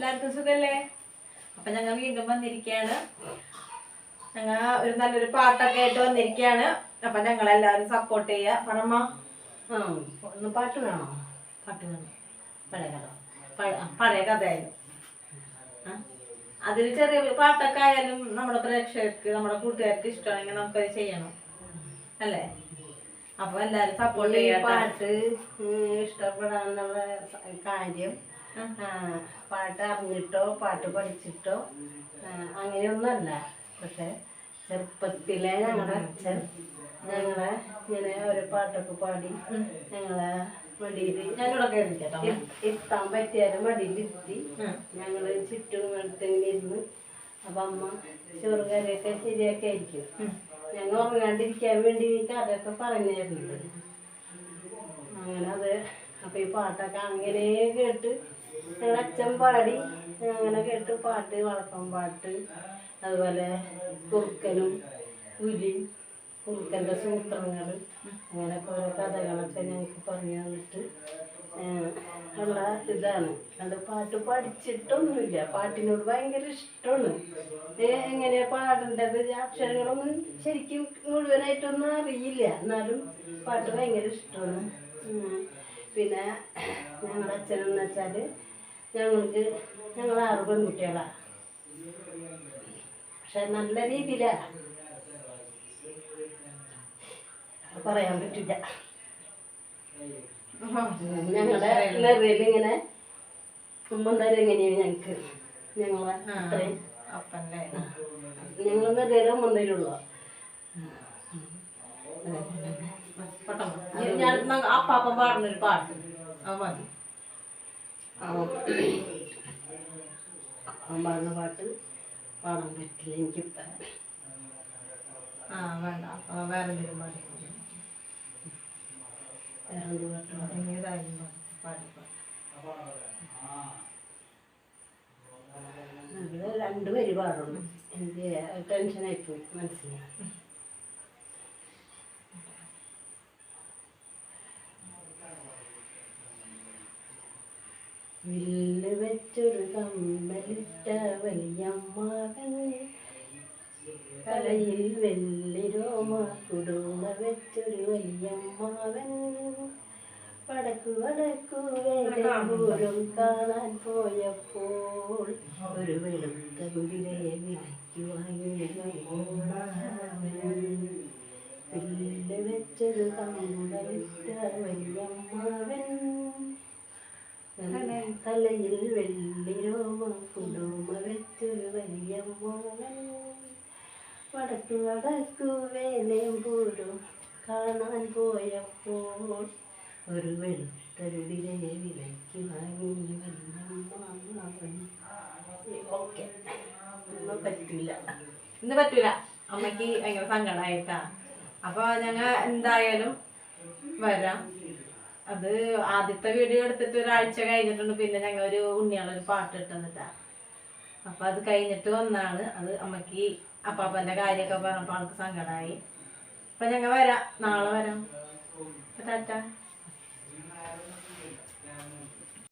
എല്ലാവർക്കും സുഖല്ലേ? അപ്പൊ ഞങ്ങൾ വീണ്ടും വന്നിരിക്കുകയാണ് ഞങ്ങൾ ഒരു നല്ലൊരു പാട്ടൊക്കെ ആയിട്ട് വന്നിരിക്കുകയാണ് അപ്പൊ ഞങ്ങൾ എല്ലാവരും സപ്പോർട്ട് ചെയ്യുക പറമ്മ ഒന്ന് പാട്ട് വേണോ? പാട്ട് വേണം. പഴയ കഥ. പഴയ കഥ ആയാലും അതിൽ ചെറിയ പാട്ടൊക്കെ ആയാലും നമ്മുടെ പ്രേക്ഷകർക്ക് നമ്മുടെ കൂട്ടുകാർക്ക് ഇഷ്ടമാണെങ്കിൽ നമുക്കത് ചെയ്യണം. അല്ലേ? അപ്പൊ എല്ലാരും സപ്പോർട്ട് ചെയ്യാം പാട്ട് ഇഷ്ടപ്പെടാനുള്ള കാര്യം പാട്ട് അറിഞ്ഞിട്ടോ പാട്ട് പഠിച്ചിട്ടോ? അങ്ങനെയൊന്നല്ല അങ്ങനെയൊന്നുമല്ല. പക്ഷെ ചെറുപ്പത്തിലെ ഞങ്ങളുടെ അച്ഛൻ ഞങ്ങളെ ഇങ്ങനെ ഒരു പാട്ടൊക്കെ പാടി ഞങ്ങളെ മടിയിൽ ഞാനിവിടെ കേട്ടോ ഇരുത്താൻ പറ്റിയാലും മടിയിലിരുത്തി ഞങ്ങൾ ചുറ്റും അടുത്തിങ്ങനെ ഇരുന്ന് അപ്പം അമ്മ ചോറ് കറിയൊക്കെ ശരിയാക്കി ആയിരിക്കും. ഞങ്ങൾ ഉറങ്ങാണ്ടിരിക്കാൻ വേണ്ടി ഈ കഥയൊക്കെ പറഞ്ഞു തരുന്നുണ്ട് അങ്ങനെ അത് അപ്പൊ ഈ പാട്ടൊക്കെ അങ്ങനെ കേട്ട് ഞങ്ങളുടെ അച്ഛൻ പാടി അങ്ങനെ കേട്ട് പാട്ട് വളപ്പം പാട്ട് അതുപോലെ കുറുക്കനും പുലി കുറുക്കന്റെ സൂത്രങ്ങൾ അങ്ങനെ ഓരോ കഥകളൊക്കെ ഞങ്ങൾക്ക് പറഞ്ഞു തന്നിട്ട് ഉള്ള ഇതാണ്. അത് പാട്ട് പഠിച്ചിട്ടൊന്നുമില്ല. പാട്ടിനോട് ഭയങ്കര ഇഷ്ടമാണ്. എങ്ങനെയാ പാടേണ്ടത്? അക്ഷരങ്ങളൊന്നും ശരിക്കും മുഴുവനായിട്ടൊന്നും അറിയില്ല. എന്നാലും പാട്ട് ഭയങ്കര ഇഷ്ടമാണ്. പിന്നെ ഞങ്ങളുടെ അച്ഛനെന്ന് വെച്ചാൽ ഞങ്ങൾക്ക് ഞങ്ങൾ ആറ് പെൺകുട്ടികളാണ് പക്ഷെ നല്ല രീതിയിലാണ് പറയാൻ പറ്റില്ല. ഞങ്ങളുടെ നെറിയിൽ ഇങ്ങനെ ഉമ്മന്താരം എങ്ങനെയാണ് ഞങ്ങൾക്ക്? ഞങ്ങളെ അത്രയും. ഞങ്ങൾ നിറയിലും പെട്ടെന്ന്. ഞാൻ അപ്പാപ്പൻ പാടുന്നൊരു പാട്ട്. അത് മതി. പാടുന്ന പാട്ട് പാടാൻ പറ്റില്ല എനിക്കിപ്പം ആ വേണ്ട. അപ്പോൾ വേറെ എന്തെങ്കിലും പാടി. വേറെ എന്ത് പാട്ട് ഏതായാലും പാടി പാടി അത് രണ്ട് വരി പാടുള്ളൂ. എനിക്ക് ടെൻഷനായിപ്പോയി മനസ്സിൽ വലിയമ്മാവൻ തലയിൽ വെള്ളിരോമ കുടുമ വെച്ചൊരു വലിയമ്മാവൻ വടക്കു വടക്കു വേദപൂരം കാണാൻ പോയപ്പോൾ ഒരു വെളുത്ത കുതിരയെ വിലയ്ക്ക് വാങ്ങി വെച്ചൊരു കമ്പലിട്ട വലിയമ്മാവൻ. തലയിൽ വെള്ളിരോമ കുടുമ വെച്ചൊരു വലിയമ്മാവൻ നടക്കു വേലയും പോരും കാണാൻ പോയപ്പോൾ ഒരു വെളുത്തരുടിലെ വിലയ്ക്ക് വാങ്ങി ഓക്കെ. പറ്റില്ല ഇന്ന് പറ്റൂല. അമ്മയ്ക്ക് ഭയങ്കര സങ്കടമായിട്ടാ അപ്പൊ ഞങ്ങ എന്തായാലും വരാം. അത് ആദ്യത്തെ വീഡിയോ എടുത്തിട്ട് ഒരാഴ്ച കഴിഞ്ഞിട്ടുണ്ട്. പിന്നെ ഞങ്ങൾ ഒരു ഉണ്ണിയാളൊരു പാട്ട് ഇട്ടെന്നിട്ടാ. അപ്പൊ അത് കഴിഞ്ഞിട്ട് വന്നാണ്. അത് അമ്മയ്ക്ക് അപ്പാപ്പന്റെ കാര്യമൊക്കെ പറഞ്ഞപ്പോ ആൾക്ക് സങ്കടമായി അപ്പൊ ഞങ്ങൾ വരാം. നാളെ വരാം. ടാറ്റ.